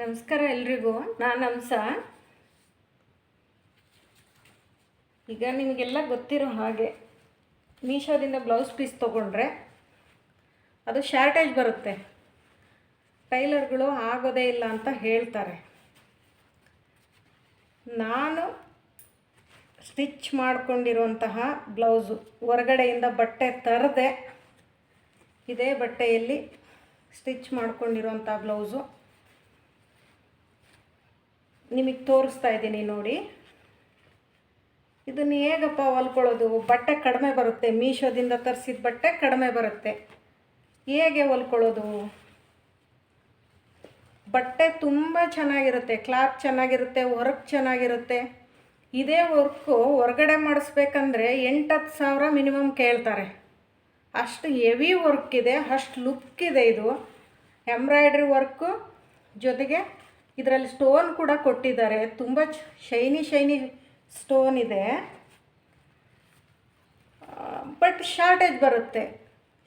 ನಮಸ್ಕಾರ ಎಲ್ರಿಗೂ. ನಾನು ಹಂಸ ಈಗ ನಿಮಗೆಲ್ಲ ಗೊತ್ತಿರೋ ಹಾಗೆ ಮೀಶೋದಿಂದ ಬ್ಲೌಸ್ ಪೀಸ್ ತೊಗೊಂಡ್ರೆ ಅದು ಶಾರ್ಟೇಜ್ ಬರುತ್ತೆ. ಟೈಲರ್ಗಳು ಆಗೋದೇ ಇಲ್ಲ ಅಂತ ಹೇಳ್ತಾರೆ. ನಾನು ಸ್ಟಿಚ್ ಮಾಡಿಕೊಂಡಿರುವಂತಹ ಬ್ಲೌಸು ಹೊರಗಡೆಯಿಂದ ಬಟ್ಟೆ ತರದೆ ಇದೇ ಬಟ್ಟೆಯಲ್ಲಿ ಸ್ಟಿಚ್ ಮಾಡಿಕೊಂಡಿರುವಂಥ ಬ್ಲೌಸು. ನಿಮಗೆ ತೋರಿಸ್ತಾ ಇದ್ದೀನಿ ನೋಡಿ. ಇದನ್ನು ಹೇಗಪ್ಪ ಹೊಲ್ಕೊಳ್ಳೋದು? ಬಟ್ಟೆ ಕಡಿಮೆ ಬರುತ್ತೆ. ಮೀಶೋದಿಂದ ತರಿಸಿದ ಬಟ್ಟೆ ಕಡಿಮೆ ಬರುತ್ತೆ. ಹೇಗೆ ಹೊಲ್ಕೊಳ್ಳೋದು? ಬಟ್ಟೆ ತುಂಬ ಚೆನ್ನಾಗಿರುತ್ತೆ. ಕ್ಲಾತ್ ಚೆನ್ನಾಗಿರುತ್ತೆ, ವರ್ಕ್ ಚೆನ್ನಾಗಿರುತ್ತೆ. ಇದೇ ವರ್ಕು ಹೊರಗಡೆ ಮಾಡಿಸ್ಬೇಕಂದ್ರೆ ಎಂಟತ್ತು ಸಾವಿರ ಮಿನಿಮಮ್ ಕೇಳ್ತಾರೆ. ಅಷ್ಟು ಹೆವಿ ವರ್ಕ್ ಇದೆ, ಅಷ್ಟು ಲುಕ್ ಇದೆ ಇದು. ಎಂಬ್ರಾಯ್ಡ್ರಿ ವರ್ಕು ಜೊತೆಗೆ ಇದರಲ್ಲಿ ಸ್ಟೋನ್ ಕೂಡ ಕೊಟ್ಟಿದ್ದಾರೆ. ತುಂಬ ಶೈನಿ ಶೈನಿ ಸ್ಟೋನ್ ಇದೆ. ಬಟ್ ಶಾರ್ಟೇಜ್ ಬರುತ್ತೆ.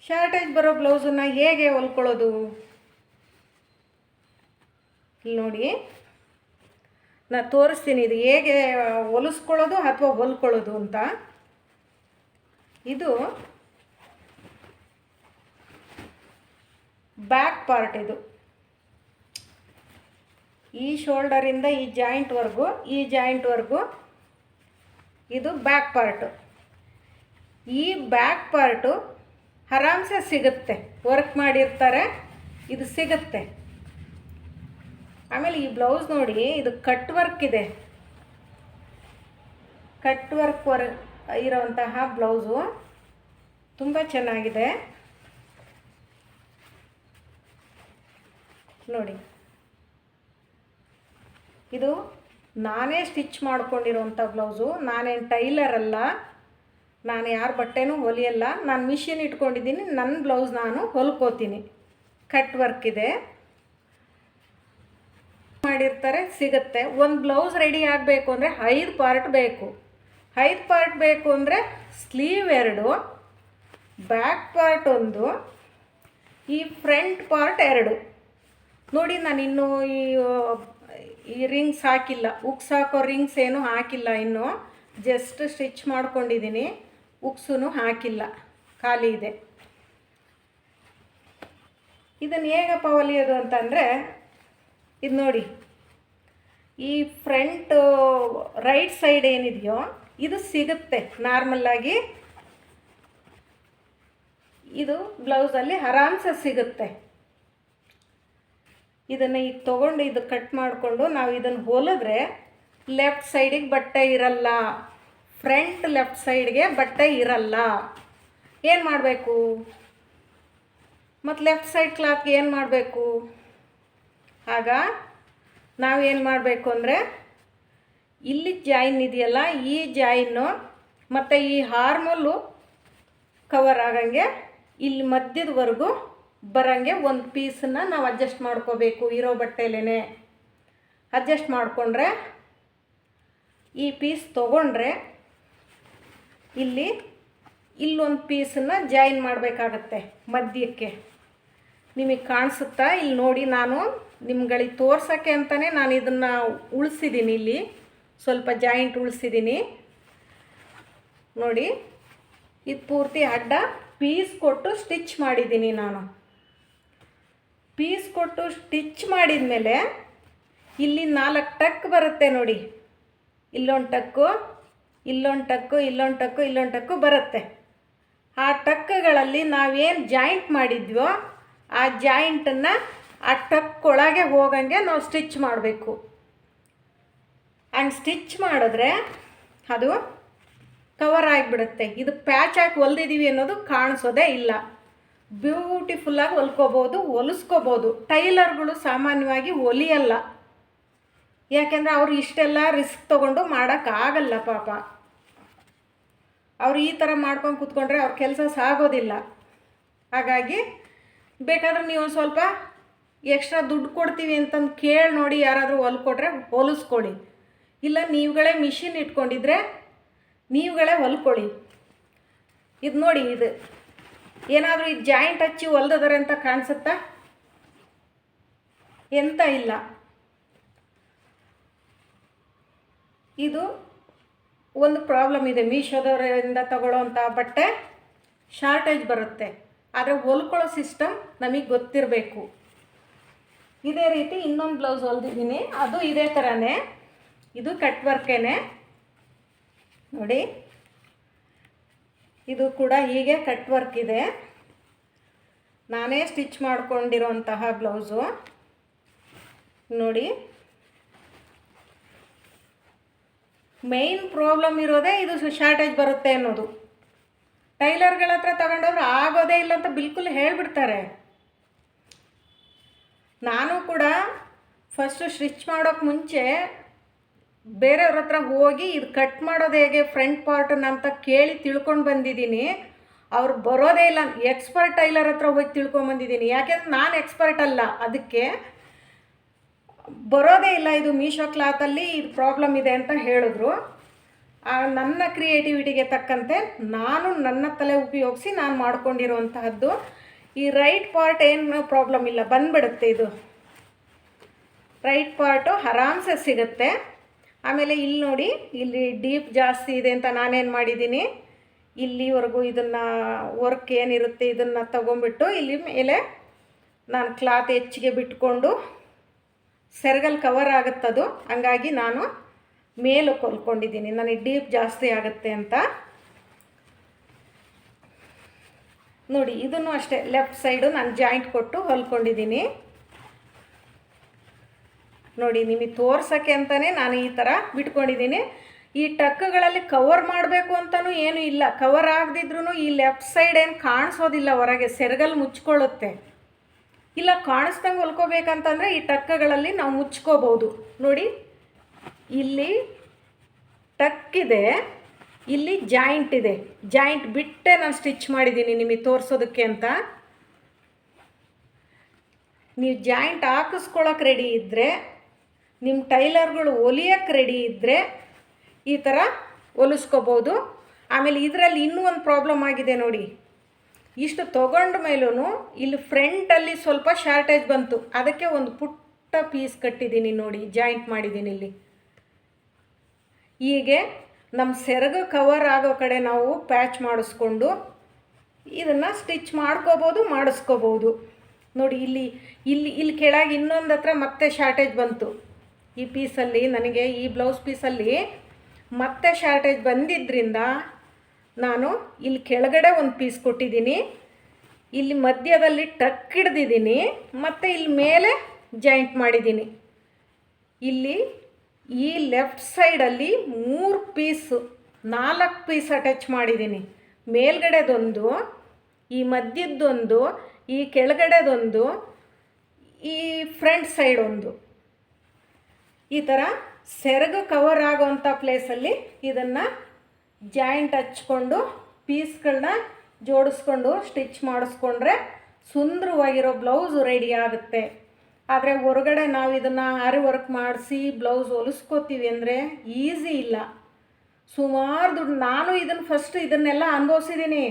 ಶಾರ್ಟೇಜ್ ಬರೋ ಬ್ಲೌಸನ್ನು ಹೇಗೆ ಹೊಲ್ಕೊಳ್ಳೋದು? ಇಲ್ಲಿ ನೋಡಿ. ನಾನು ತೋರಿಸ್ತೀನಿ ಇದು ಹೇಗೆ ಹೊಲಿಸ್ಕೊಳ್ಳೋದು ಅಥವಾ ಹೊಲ್ಕೊಳ್ಳೋದು ಅಂತ. ಇದು ಬ್ಯಾಕ್ ಪಾರ್ಟ್ ಇದು. ಈ ಶೋಲ್ಡರಿಂದ ಈ ಜಾಯಿಂಟ್ವರೆಗೂ ಈ ಜಾಯಿಂಟ್ವರೆಗೂ ಇದು ಬ್ಯಾಕ್ ಪಾರ್ಟು ಈ ಬ್ಯಾಕ್ ಪಾರ್ಟು ಆರಾಮ್ಸೆ ಸಿಗುತ್ತೆ. ವರ್ಕ್ ಮಾಡಿರ್ತಾರೆ, ಇದು ಸಿಗುತ್ತೆ. ಆಮೇಲೆ ಈ ಬ್ಲೌಸ್ ನೋಡಿ, ಇದು ಕಟ್ ವರ್ಕ್ ಇದೆ. ಕಟ್ ವರ್ಕ್ ವರ್, ಇರೋವಂತಹ ಬ್ಲೌಸು ತುಂಬ ಚೆನ್ನಾಗಿದೆ. ನೋಡಿ. ಇದು ನಾನೇ ಸ್ಟಿಚ್ ಮಾಡ್ಕೊಂಡಿರೋಂಥ ಬ್ಲೌಸು ನಾನೇನು ಟೈಲರ್ ಅಲ್ಲ, ನಾನು ಯಾರ ಬಟ್ಟೆನೂ ಹೊಲಿಯಲ್ಲ, ನಾನು ಮಿಷಿನ್ ಇಟ್ಕೊಂಡಿದ್ದೀನಿ ನನ್ನ ಬ್ಲೌಸ್ ನಾನು ಹೊಲ್ಕೋತೀನಿ. ಕಟ್ ವರ್ಕ್ ಇದೆ. ಮಾಡಿರ್ತಾರೆ, ಸಿಗುತ್ತೆ. ಒಂದು ಬ್ಲೌಸ್ ರೆಡಿ ಆಗಬೇಕು ಅಂದರೆ ಐದು ಪಾರ್ಟ್ ಬೇಕು. ಐದು ಪಾರ್ಟ್ ಬೇಕು ಅಂದರೆ ಸ್ಲೀವ್ ಎರಡು, ಬ್ಯಾಕ್ ಪಾರ್ಟ್ ಒಂದು, ಈ ಫ್ರಂಟ್ ಪಾರ್ಟ್ ಎರಡು. ನೋಡಿ ನಾನು ಇನ್ನೂ ಈ ಈ ರಿಂಗ್ಸ್ ಹಾಕಿಲ್ಲ. ಉಕ್ಸ್ ಹಾಕೋ ರಿಂಗ್ಸ್ ಏನು ಹಾಕಿಲ್ಲ ಇನ್ನು. ಜಸ್ಟ್ ಸ್ಟಿಚ್ ಮಾಡ್ಕೊಂಡಿದ್ದೀನಿ ಉಕ್ಸೂ ಹಾಕಿಲ್ಲ. ಖಾಲಿ ಇದೆ. ಇದನ್ನು ಹೇಗಪ್ಪ ಹೊಲಿಯೋದು ಅಂತಂದರೆ, ಇದು ನೋಡಿ. ಈ ಫ್ರಂಟ್ ರೈಟ್ ಸೈಡ್ ಏನಿದೆಯೋ, ಇದು ಸಿಗುತ್ತೆ ನಾರ್ಮಲ್ಲಾಗಿ ಇದು ಬ್ಲೌಸಲ್ಲಿ ಆರಾಮ್ಸೆ ಸಿಗುತ್ತೆ. ಇದನ್ನು ಈಗ ತೊಗೊಂಡು ಇದು ಕಟ್ ಮಾಡಿಕೊಂಡು ನಾವು ಇದನ್ನು ಹೋಲಿದ್ರೆ ಲೆಫ್ಟ್ ಸೈಡಿಗೆ ಬಟ್ಟೆ ಇರಲ್ಲ. ಫ್ರಂಟ್ ಲೆಫ್ಟ್ ಸೈಡ್ಗೆ ಬಟ್ಟೆ ಇರಲ್ಲ. ಏನು ಮಾಡಬೇಕು? ಮತ್ತು ಲೆಫ್ಟ್ ಸೈಡ್ ಕ್ಲಾತ್ಗೆ ಏನು ಮಾಡಬೇಕು? ಆಗ ನಾವೇನು ಮಾಡಬೇಕು ಅಂದರೆ ಇಲ್ಲಿ ಜಾಯಿನ್ ಇದೆಯಲ್ಲ, ಈ ಜಾಯಿನ್ನು ಮತ್ತು ಈ ಹಾರ್ಮಲ್ಲು ಕವರ್ ಆಗಂಗೆ ಇಲ್ಲಿ ಮಧ್ಯದವರೆಗೂ ಬರೋಂಗೆ ಒಂದು ಪೀಸನ್ನು ನಾವು ಅಡ್ಜಸ್ಟ್ ಮಾಡ್ಕೋಬೇಕು ಇರೋ ಬಟ್ಟೆಲೇ ಅಡ್ಜಸ್ಟ್ ಮಾಡಿಕೊಂಡ್ರೆ ಈ ಪೀಸ್ ತೊಗೊಂಡ್ರೆ ಇಲ್ಲಿ ಇಲ್ಲೊಂದು ಪೀಸನ್ನು ಜಾಯಿನ್ ಮಾಡಬೇಕಾಗತ್ತೆ ಮಧ್ಯಕ್ಕೆ. ನಿಮಗೆ ಕಾಣಿಸುತ್ತಾ? ಇಲ್ಲಿ ನೋಡಿ ನಾನು ನಿಮ್ಗಳಿಗೆ ತೋರ್ಸೋಕ್ಕೆ ಅಂತಲೇ ನಾನು ಇದನ್ನು ಉಳಿಸಿದ್ದೀನಿ ಇಲ್ಲಿ. ಸ್ವಲ್ಪ ಜಾಯಿಂಟ್ ಉಳಿಸಿದ್ದೀನಿ ನೋಡಿ, ಇದು ಪೂರ್ತಿ ಅಡ್ಡ ಪೀಸ್ ಕೊಟ್ಟು ಸ್ಟಿಚ್ ಮಾಡಿದ್ದೀನಿ ನಾನು. ಪೀಸ್ ಕೊಟ್ಟು ಸ್ಟಿಚ್ ಮಾಡಿದ ಮೇಲೆ ಇಲ್ಲಿ ನಾಲ್ಕು ಟಕ್ ಬರುತ್ತೆ ನೋಡಿ. ಇಲ್ಲೊಂದು ಟಕ್ಕು ಇಲ್ಲೊಂದು ಟಕ್ಕು ಇಲ್ಲೊಂದು ಟಕ್ಕು ಇಲ್ಲೊಂದು ಟಕ್ಕು ಬರುತ್ತೆ. ಆ ಟಕ್ಗಳಲ್ಲಿ ನಾವೇನು ಜಾಯಿಂಟ್ ಮಾಡಿದ್ವೋ ಆ ಜಾಯಿಂಟನ್ನು ಆ ಟಕ್ ಒಳಗೆ ಹೋಗಂಗೆ ನಾವು ಸ್ಟಿಚ್ ಮಾಡಬೇಕು. ಆ್ಯಂಡ್ ಸ್ಟಿಚ್ ಮಾಡಿದ್ರೆ ಅದು ಕವರ್ ಆಗಿಬಿಡುತ್ತೆ. ಇದು ಪ್ಯಾಚ್ ಹಾಕಿ ಹೊಲ್ದಿದ್ದೀವಿ ಅನ್ನೋದು ಕಾಣಿಸೋದೇ ಇಲ್ಲ. ಬ್ಯೂಟಿಫುಲ್ಲಾಗಿ ಹೊಲ್ಕೋಬೋದು ಹೊಲಿಸ್ಕೋಬೋದು ಟೈಲರ್ಗಳು ಸಾಮಾನ್ಯವಾಗಿ ಹೊಲಿಯಲ್ಲ. ಯಾಕೆಂದರೆ ಅವ್ರು ಇಷ್ಟೆಲ್ಲ ರಿಸ್ಕ್ ತೊಗೊಂಡು ಮಾಡೋಕ್ಕಾಗಲ್ಲ ಪಾಪ. ಅವ್ರು ಈ ಥರ ಮಾಡ್ಕೊಂಡು ಕೂತ್ಕೊಂಡ್ರೆ ಅವ್ರ ಕೆಲಸ ಸಾಗೋದಿಲ್ಲ. ಹಾಗಾಗಿ ಬೇಕಾದ್ರೆ ನೀವು ಸ್ವಲ್ಪ ಎಕ್ಸ್ಟ್ರಾ ದುಡ್ಡು ಕೊಡ್ತೀವಿ ಅಂತಂದು ಕೇಳಿ ನೋಡಿ ಯಾರಾದರೂ ಹೊಲ್ಕೊಟ್ರೆ ಹೊಲಿಸ್ಕೊಳ್ಳಿ ಇಲ್ಲ ನೀವುಗಳೇ ಮಿಷಿನ್ ಇಟ್ಕೊಂಡಿದ್ರೆ ನೀವುಗಳೇ ಹೊಲ್ಕೊಳ್ಳಿ ಇದು ನೋಡಿ ಇದು. ಏನಾದರೂ ಈ ಜಾಯಿಂಟ್ ಹಚ್ಚಿ ಹೊಲ್ದದಾರೆ ಅಂತ ಕಾಣಿಸುತ್ತಾ? ಎಂತ ಇಲ್ಲ. ಇದು ಒಂದು ಪ್ರಾಬ್ಲಮ್ ಇದೆ. ಮೀಶೋದವರಿಂದ ತಗೊಳ್ಳೋವಂಥ ಬಟ್ಟೆ ಶಾರ್ಟೇಜ್ ಬರುತ್ತೆ. ಆದರೆ ಹೊಲ್ಕೊಳ್ಳೋ ಸಿಸ್ಟಮ್ ನಮಗೆ ಗೊತ್ತಿರಬೇಕು. ಇದೇ ರೀತಿ ಇನ್ನೊಂದು ಬ್ಲೌಸ್ ಹೊಲ್ದಿದ್ದೀನಿ. ಅದು ಇದೇ ಥರನೇ. ಇದು ಕಟ್ ವರ್ಕೇನೆ. ನೋಡಿ. ಇದು ಕೂಡ ಹೀಗೆ ಕಟ್ ವರ್ಕ್ ಇದೆ. ನಾನೇ ಸ್ಟಿಚ್ ಮಾಡ್ಕೊಂಡಿರೋಂತಹ ಬ್ಲೌಸು. ನೋಡಿ. ಮೇಯ್ನ್ ಪ್ರಾಬ್ಲಮ್ ಇರೋದೇ ಇದು ಶಾರ್ಟೇಜ್ ಬರುತ್ತೆ ಅನ್ನೋದು. ಟೈಲರ್ಗಳ ಹತ್ರ ತಗೊಂಡೋದ್ರೆ ಆಗೋದೇ ಇಲ್ಲ ಅಂತ ಬಿಲ್ಕುಲ್ ಹೇಳಿಬಿಡ್ತಾರೆ. ನಾನು ಕೂಡ ಫಸ್ಟು ಸ್ಟಿಚ್ ಮಾಡೋಕ್ಕೆ ಮುಂಚೆ ಬೇರೆಯವ್ರ ಹತ್ರ ಹೋಗಿ ಇದು ಕಟ್ ಮಾಡೋದು ಹೇಗೆ ಫ್ರಂಟ್ ಪಾರ್ಟನ್ನ ಅಂತ ಕೇಳಿ ತಿಳ್ಕೊಂಡು ಬಂದಿದ್ದೀನಿ. ಅವ್ರು ಬರೋದೇ ಇಲ್ಲ ಎಕ್ಸ್ಪರ್ಟ್ ಟೈಲರ್ ಹತ್ರ ಹೋಗಿ ತಿಳ್ಕೊಂಬಂದಿದ್ದೀನಿ ಯಾಕೆಂದ್ರೆ ನಾನು ಎಕ್ಸ್ಪರ್ಟ್ ಅಲ್ಲ, ಅದಕ್ಕೆ ಬರೋದೇ ಇಲ್ಲ ಇದು ಮೀಶೋ ಕ್ಲಾತಲ್ಲಿ ಇದು ಪ್ರಾಬ್ಲಮ್ ಇದೆ ಅಂತ ಹೇಳಿದ್ರು. ನನ್ನ ಕ್ರಿಯೇಟಿವಿಟಿಗೆ ತಕ್ಕಂತೆ ನಾನು ನನ್ನ ತಲೆ ಉಪಯೋಗಿಸಿ ನಾನು ಮಾಡ್ಕೊಂಡಿರುವಂತಹದ್ದು. ಈ ರೈಟ್ ಪಾರ್ಟ್ ಏನು ಪ್ರಾಬ್ಲಮ್ ಇಲ್ಲ, ಬಂದ್ಬಿಡುತ್ತೆ ಇದು. ರೈಟ್ ಪಾರ್ಟು ಆರಾಮ್ಸೆ ಸಿಗುತ್ತೆ. ಆಮೇಲೆ ಇಲ್ಲಿ ನೋಡಿ, ಇಲ್ಲಿ ಡೀಪ್ ಜಾಸ್ತಿ ಇದೆ ಅಂತ ನಾನೇನು ಮಾಡಿದ್ದೀನಿ. ಇಲ್ಲಿವರೆಗೂ ಇದನ್ನು ವರ್ಕ್ ಏನಿರುತ್ತೆ ಇದನ್ನು ತಗೊಂಬಿಟ್ಟು ಇಲ್ಲಿ ಮೇಲೆ ನಾನು ಕ್ಲಾತ್ ಹೆಚ್ಚಿಗೆ ಬಿಟ್ಕೊಂಡು ಸೆರಗಲ್ಲಿ ಕವರ್ ಆಗುತ್ತದು ಹಂಗಾಗಿ ನಾನು ಮೇಲೆ ಕೊಲ್ಕೊಂಡಿದ್ದೀನಿ. ನನಗೆ ಡೀಪ್ ಜಾಸ್ತಿ ಆಗುತ್ತೆ ಅಂತ. ನೋಡಿ, ಇದನ್ನು ಅಷ್ಟೇ ಲೆಫ್ಟ್ ಸೈಡು ನಾನು ಜಾಯಿಂಟ್ ಕೊಟ್ಟು ಹೊಲ್ಕೊಂಡಿದ್ದೀನಿ. ನೋಡಿ, ನಿಮಗೆ ತೋರ್ಸೋಕ್ಕೆ ಅಂತಲೇ ನಾನು ಈ ಥರ ಬಿಟ್ಕೊಂಡಿದ್ದೀನಿ. ಈ ಟಕ್ಗಳಲ್ಲಿ ಕವರ್ ಮಾಡಬೇಕು ಅಂತಲೂ ಏನೂ ಇಲ್ಲ. ಕವರ್ ಆಗದಿದ್ರೂ ಈ ಲೆಫ್ಟ್ ಸೈಡ್ ಏನು ಕಾಣಿಸೋದಿಲ್ಲ ಹೊರಗೆ ಸೆರಗಲ್ಲಿ ಮುಚ್ಕೊಳ್ಳುತ್ತೆ. ಇಲ್ಲ, ಕಾಣಿಸ್ದಂಗೆ ಹೊಲ್ಕೋಬೇಕಂತಂದರೆ ಈ ಟಕ್ಕಗಳಲ್ಲಿ ನಾವು ಮುಚ್ಕೋಬೋದು ನೋಡಿ, ಇಲ್ಲಿ ಟಕ್ಕಿದೆ, ಇಲ್ಲಿ ಜಾಯಿಂಟ್ ಇದೆ. ಜಾಯಿಂಟ್ ಬಿಟ್ಟೆ ನಾನು ಸ್ಟಿಚ್ ಮಾಡಿದ್ದೀನಿ ನಿಮಗೆ ತೋರಿಸೋದಕ್ಕೆ ಅಂತ. ನೀವು ಜಾಯಿಂಟ್ ಹಾಕಿಸ್ಕೊಳಕ್ಕೆ ರೆಡಿ ಇದ್ದರೆ ನಿಮ್ಮ ಟೈಲರ್ಗಳು ಹೊಲಿಯೋಕ್ಕೆ ರೆಡಿ ಇದ್ದರೆ ಈ ಥರ ಹೊಲಿಸ್ಕೋಬೋದು ಆಮೇಲೆ ಇದರಲ್ಲಿ ಇನ್ನೂ ಒಂದು ಪ್ರಾಬ್ಲಮ್ ಆಗಿದೆ ನೋಡಿ. ಇಷ್ಟು ತೊಗೊಂಡ ಮೇಲೂ ಇಲ್ಲಿ ಫ್ರಂಟಲ್ಲಿ ಸ್ವಲ್ಪ ಶಾರ್ಟೇಜ್ ಬಂತು. ಅದಕ್ಕೆ ಒಂದು ಪುಟ್ಟ ಪೀಸ್ ಕಟ್ಟಿದ್ದೀನಿ ನೋಡಿ ಜಾಯಿಂಟ್ ಮಾಡಿದ್ದೀನಿ ಇಲ್ಲಿ. ಹೀಗೆ ನಮ್ಮ ಸೆರಗು ಕವರ್ ಆಗೋ ಕಡೆ ನಾವು ಪ್ಯಾಚ್ ಮಾಡಿಸ್ಕೊಂಡು ಇದನ್ನು ಸ್ಟಿಚ್ ಮಾಡ್ಕೋಬೋದು, ಮಾಡಿಸ್ಕೋಬೋದು. ನೋಡಿ, ಇಲ್ಲಿ ಇಲ್ಲಿ ಇಲ್ಲಿ ಕೆಳಗೆ ಇನ್ನೊಂದು ಹತ್ರ ಮತ್ತೆ ಶಾರ್ಟೇಜ್ ಬಂತು. ಈ ಪೀಸಲ್ಲಿ ನನಗೆ ಈ ಬ್ಲೌಸ್ ಪೀಸಲ್ಲಿ ಮತ್ತೆ ಶಾರ್ಟೇಜ್ ಬಂದಿದ್ದರಿಂದ ನಾನು ಇಲ್ಲಿ ಕೆಳಗಡೆ ಒಂದು ಪೀಸ್ ಕೊಟ್ಟಿದ್ದೀನಿ. ಇಲ್ಲಿ ಮಧ್ಯದಲ್ಲಿ ಟಕ್ ಹಿಡ್ದಿದ್ದೀನಿ. ಮತ್ತು ಇಲ್ಲಿ ಮೇಲೆ ಜಾಯಿಂಟ್ ಮಾಡಿದ್ದೀನಿ. ಇಲ್ಲಿ ಈ ಲೆಫ್ಟ್ ಸೈಡಲ್ಲಿ ಮೂರು ಪೀಸು, ನಾಲ್ಕು ಪೀಸ್ ಅಟ್ಯಾಚ್ ಮಾಡಿದ್ದೀನಿ. ಮೇಲ್ಗಡೆದೊಂದು, ಈ ಮಧ್ಯದ್ದೊಂದು ಈ ಕೆಳಗಡೆದೊಂದು, ಈ ಫ್ರಂಟ್ ಸೈಡ್ ಒಂದು. ಈ ಥರ ಸೆರಗು ಕವರ್ ಆಗೋವಂಥ ಪ್ಲೇಸಲ್ಲಿ ಇದನ್ನು ಜಾಯಿಂಟ್ ಹಚ್ಕೊಂಡು ಪೀಸ್ಗಳನ್ನ ಜೋಡಿಸ್ಕೊಂಡು ಸ್ಟಿಚ್ ಮಾಡಿಸ್ಕೊಂಡ್ರೆ ಸುಂದರವಾಗಿರೋ ಬ್ಲೌಸು ರೆಡಿ ಆಗುತ್ತೆ. ಆದರೆ ಹೊರಗಡೆ ನಾವು ಇದನ್ನು ಆರಿ ವರ್ಕ್ ಮಾಡಿಸಿ ಬ್ಲೌಸ್ ಹೊಲಿಸ್ಕೋತೀವಿ ಅಂದರೆ ಈಸಿ ಇಲ್ಲ. ಸುಮಾರು ದುಡ್ಡು ನಾನು ಇದನ್ನು ಫಸ್ಟ್ ಇದನ್ನೆಲ್ಲ ಅನುಭವಿಸಿದ್ದೀನಿ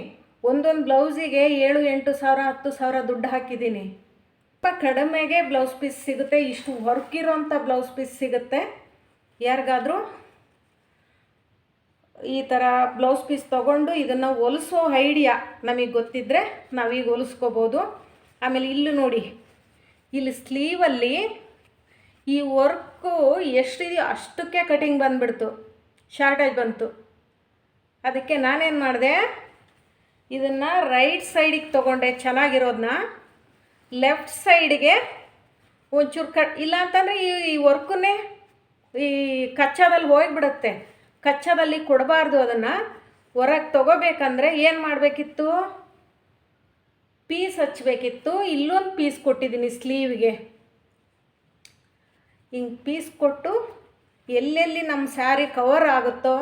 ಒಂದೊಂದು ಬ್ಲೌಸಿಗೆ ಏಳು ಎಂಟು ಸಾವಿರ ಹತ್ತು ಸಾವಿರ ದುಡ್ಡು ಹಾಕಿದ್ದೀನಿ ತುಂಬ ಕಡಿಮೆಗೆ ಬ್ಲೌಸ್ ಪೀಸ್ ಸಿಗುತ್ತೆ. ಇಷ್ಟು ವರ್ಕ್ ಇರೋಂಥ ಬ್ಲೌಸ್ ಪೀಸ್ ಸಿಗುತ್ತೆ. ಯಾರಿಗಾದರೂ ಈ ಥರ ಬ್ಲೌಸ್ ಪೀಸ್ ತೊಗೊಂಡು ಇದನ್ನು ಹೊಲಿಸೋ ಐಡಿಯಾ ನಮಗೆ ಗೊತ್ತಿದ್ದರೆ ನಾವೀಗ ಹೊಲಿಸ್ಕೋಬೋದು. ಆಮೇಲೆ ಇಲ್ಲಿ ನೋಡಿ, ಇಲ್ಲಿ ಸ್ಲೀವಲ್ಲಿ ಈ ವರ್ಕು ಎಷ್ಟಿದೆಯೋ ಅಷ್ಟಕ್ಕೆ ಕಟಿಂಗ್ ಬಂದುಬಿಡ್ತು. ಶಾರ್ಟೇಜ್ ಬಂತು. ಅದಕ್ಕೆ ನಾನೇನು ಮಾಡಿದೆ, ಇದನ್ನು ರೈಟ್ ಸೈಡಿಗೆ ತೊಗೊಂಡೆ. ಚೆನ್ನಾಗಿರೋದನ್ನ ಲೆಫ್ಟ್ ಸೈಡಿಗೆ ಒಂಚೂರು ಕ, ಇಲ್ಲ ಅಂತಂದರೆ ಈ ಈ ವರ್ಕನ್ನೇ ಈ ಕಚ್ಚಾದಲ್ಲಿ ಹೋಗಿಬಿಡುತ್ತೆ. ಕಚ್ಚಾದಲ್ಲಿ ಕೊಡಬಾರ್ದು ಅದನ್ನು. ಹೊರಗೆ ತೊಗೋಬೇಕಂದ್ರೆ ಏನು ಮಾಡಬೇಕಿತ್ತು? ಪೀಸ್ ಹಚ್ಚಬೇಕಿತ್ತು ಇಲ್ಲೊಂದು ಪೀಸ್ ಕೊಟ್ಟಿದ್ದೀನಿ ಸ್ಲೀವ್ಗೆ. ಹಿಂಗೆ ಪೀಸ್ ಕೊಟ್ಟು ಎಲ್ಲೆಲ್ಲಿ ನಮ್ಮ ಸ್ಯಾರಿ ಕವರ್ ಆಗುತ್ತೋ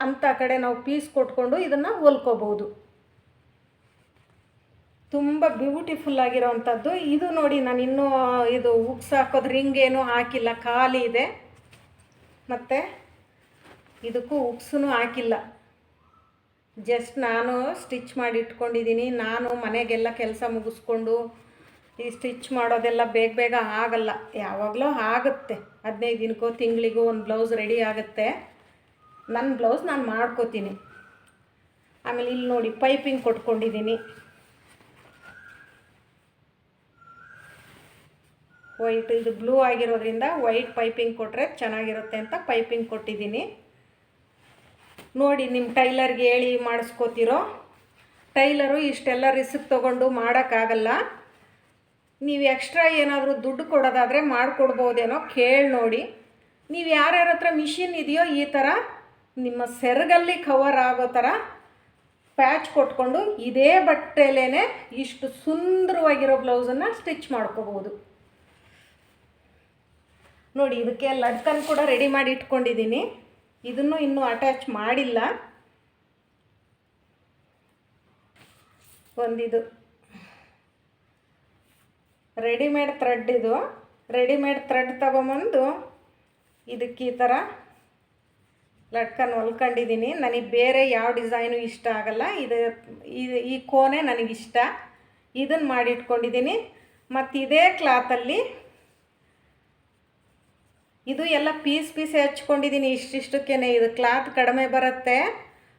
ಅಂಥ ಕಡೆ ನಾವು ಪೀಸ್ ಕೊಟ್ಕೊಂಡು ಇದನ್ನು ಹೊಲ್ಕೋಬೋದು ತುಂಬ ಬ್ಯೂಟಿಫುಲ್ ಆಗಿರೋವಂಥದ್ದು. ಇದು ನೋಡಿ ನಾನು ಇನ್ನೂ ಇದು ಉಕ್ಸ್ ಹಾಕೋದು ರಿಂಗ್ ಏನೂ ಹಾಕಿಲ್ಲ, ಖಾಲಿ ಇದೆ. ಮತ್ತು ಇದಕ್ಕೂ ಉಕ್ಸೂ ಹಾಕಿಲ್ಲ. ಜಸ್ಟ್ ನಾನು ಸ್ಟಿಚ್ ಮಾಡಿ ಇಟ್ಕೊಂಡಿದ್ದೀನಿ ನಾನು ಮನೆಗೆಲ್ಲ ಕೆಲಸ ಮುಗಿಸ್ಕೊಂಡು ಈ ಸ್ಟಿಚ್ ಮಾಡೋದೆಲ್ಲ ಬೇಗ ಬೇಗ ಆಗಲ್ಲ. ಯಾವಾಗಲೂ ಆಗುತ್ತೆ. ಹದಿನೈದು ದಿನಕ್ಕೋ ತಿಂಗಳಿಗೋ ಒಂದು ಬ್ಲೌಸ್ ರೆಡಿ ಆಗುತ್ತೆ. ನನ್ನ ಬ್ಲೌಸ್ ನಾನು ಮಾಡ್ಕೋತೀನಿ. ಆಮೇಲೆ ಇಲ್ಲಿ ನೋಡಿ ಪೈಪಿಂಗ್ ಕೊಟ್ಕೊಂಡಿದ್ದೀನಿ ವೈಟ್ ಇದು ಬ್ಲೂ ಆಗಿರೋದ್ರಿಂದ ವೈಟ್ ಪೈಪಿಂಗ್ ಕೊಟ್ಟರೆ ಚೆನ್ನಾಗಿರುತ್ತೆ ಅಂತ ಪೈಪಿಂಗ್ ಕೊಟ್ಟಿದ್ದೀನಿ. ನೋಡಿ ನಿಮ್ಮ ಟೈಲರ್ಗೆ ಹೇಳಿ ಮಾಡಿಸ್ಕೋತಿರೋ. ಟೈಲರು ಇಷ್ಟೆಲ್ಲ ರಿಸ್ಕ್ ತೊಗೊಂಡು ಮಾಡೋಕ್ಕಾಗಲ್ಲ. ನೀವು ಎಕ್ಸ್ಟ್ರಾ ಏನಾದರೂ ದುಡ್ಡು ಕೊಡೋದಾದರೆ ಮಾಡಿಕೊಡ್ಬೋದೇನೋ ಕೇಳಿ ನೋಡಿ. ನೀವು ಯಾರ್ಯಾರ ಹತ್ರ ಮಿಷಿನ್ ಇದೆಯೋ ಈ ಥರ ನಿಮ್ಮ ಸೆರಗಲ್ಲಿ ಕವರ್ ಆಗೋ ಥರ ಪ್ಯಾಚ್ ಕೊಟ್ಕೊಂಡು ಇದೇ ಬಟ್ಟೆಲೇ ಇಷ್ಟು ಸುಂದರವಾಗಿರೋ ಬ್ಲೌಸನ್ನು ಸ್ಟಿಚ್ ಮಾಡ್ಕೋಬೋದು ನೋಡಿ, ಇದಕ್ಕೆ ಲಡ್ಕನ್ ಕೂಡ ರೆಡಿ ಮಾಡಿ ಇಟ್ಕೊಂಡಿದ್ದೀನಿ. ಇದನ್ನು ಇನ್ನೂ ಅಟ್ಯಾಚ್ ಮಾಡಿಲ್ಲ. ಒಂದಿದು. ರೆಡಿಮೇಡ್ ಥ್ರೆಡ್ ಇದು. ರೆಡಿಮೇಡ್ ಥ್ರೆಡ್ ತಗೊಂಬಂದು ಇದಕ್ಕೆ ಈ ಥರ ಲಟ್ಕನ್ ಹೊಲ್ಕೊಂಡಿದ್ದೀನಿ. ನನಗೆ ಬೇರೆ ಯಾವ ಡಿಸೈನು ಇಷ್ಟ ಆಗಲ್ಲ. ಇದು ಇದು ಈ ಕೋನೆ ನನಗಿಷ್ಟ. ಇದನ್ನು ಮಾಡಿಟ್ಕೊಂಡಿದ್ದೀನಿ ಮತ್ತು ಇದೇ ಕ್ಲಾತಲ್ಲಿ ಇದು ಎಲ್ಲ ಪೀಸ್ ಪೀಸ್ ಹಚ್ಕೊಂಡಿದ್ದೀನಿ ಇಷ್ಟಿಷ್ಟಕ್ಕೇ ಇದು ಕ್ಲಾತ್ ಕಡಿಮೆ ಬರುತ್ತೆ.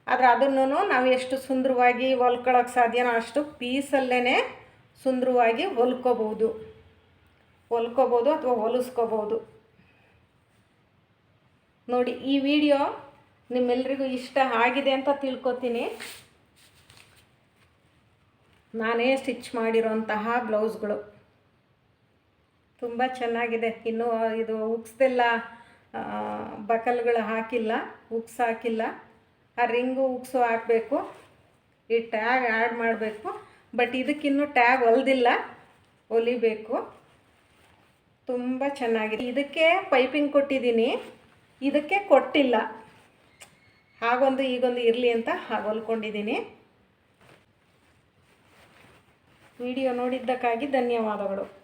ಆದರೆ ಅದನ್ನು ನಾವು ಎಷ್ಟು ಸುಂದರವಾಗಿ ಹೊಲ್ಕೊಳ್ಳೋಕ್ಕೆ ಸಾಧ್ಯನೋ ಅಷ್ಟು ಪೀಸಲ್ಲೇ ಸುಂದರವಾಗಿ ಹೊಲ್ಕೋಬೋದು ಹೊಲ್ಕೋಬೋದು ಅಥವಾ ಹೊಲಿಸ್ಕೋಬೋದು ನೋಡಿ, ಈ ವಿಡಿಯೋ ನಿಮ್ಮೆಲ್ರಿಗೂ ಇಷ್ಟ ಆಗಿದೆ ಅಂತ ತಿಳ್ಕೊತೀನಿ. ನಾನೇ ಸ್ಟಿಚ್ ಮಾಡಿರೋಂತಹ ಬ್ಲೌಸ್ಗಳು ತುಂಬ ಚೆನ್ನಾಗಿದೆ. ಇನ್ನೂ ಇದು ಉಕ್ಸ್ದೆಲ್ಲ ಬಕಲ್ಗಳು ಹಾಕಿಲ್ಲ ಉಕ್ಸ್ ಹಾಕಿಲ್ಲ ಆ ರಿಂಗು ಉಕ್ಸು ಹಾಕಬೇಕು. ಈ ಟ್ಯಾಗ್ ಆ್ಯಡ್ ಮಾಡಬೇಕು. ಬಟ್ ಇದಕ್ಕಿನ್ನೂ ಟ್ಯಾಗ್ ಹೊಲ್ದಿಲ್ಲ. ಹೊಲಿಬೇಕು. ತುಂಬ ಚೆನ್ನಾಗಿದೆ. ಇದಕ್ಕೆ ಪೈಪಿಂಗ್ ಕೊಟ್ಟಿದ್ದೀನಿ. ಇದಕ್ಕೆ ಕೊಟ್ಟಿಲ್ಲ. ಹಾಗೊಂದು, ಈಗೊಂದು ಇರಲಿ ಅಂತ ಹಾಗೆ ಹೊಲ್ಕೊಂಡಿದ್ದೀನಿ. ವಿಡಿಯೋ ನೋಡಿದ್ದಕ್ಕಾಗಿ ಧನ್ಯವಾದಗಳು.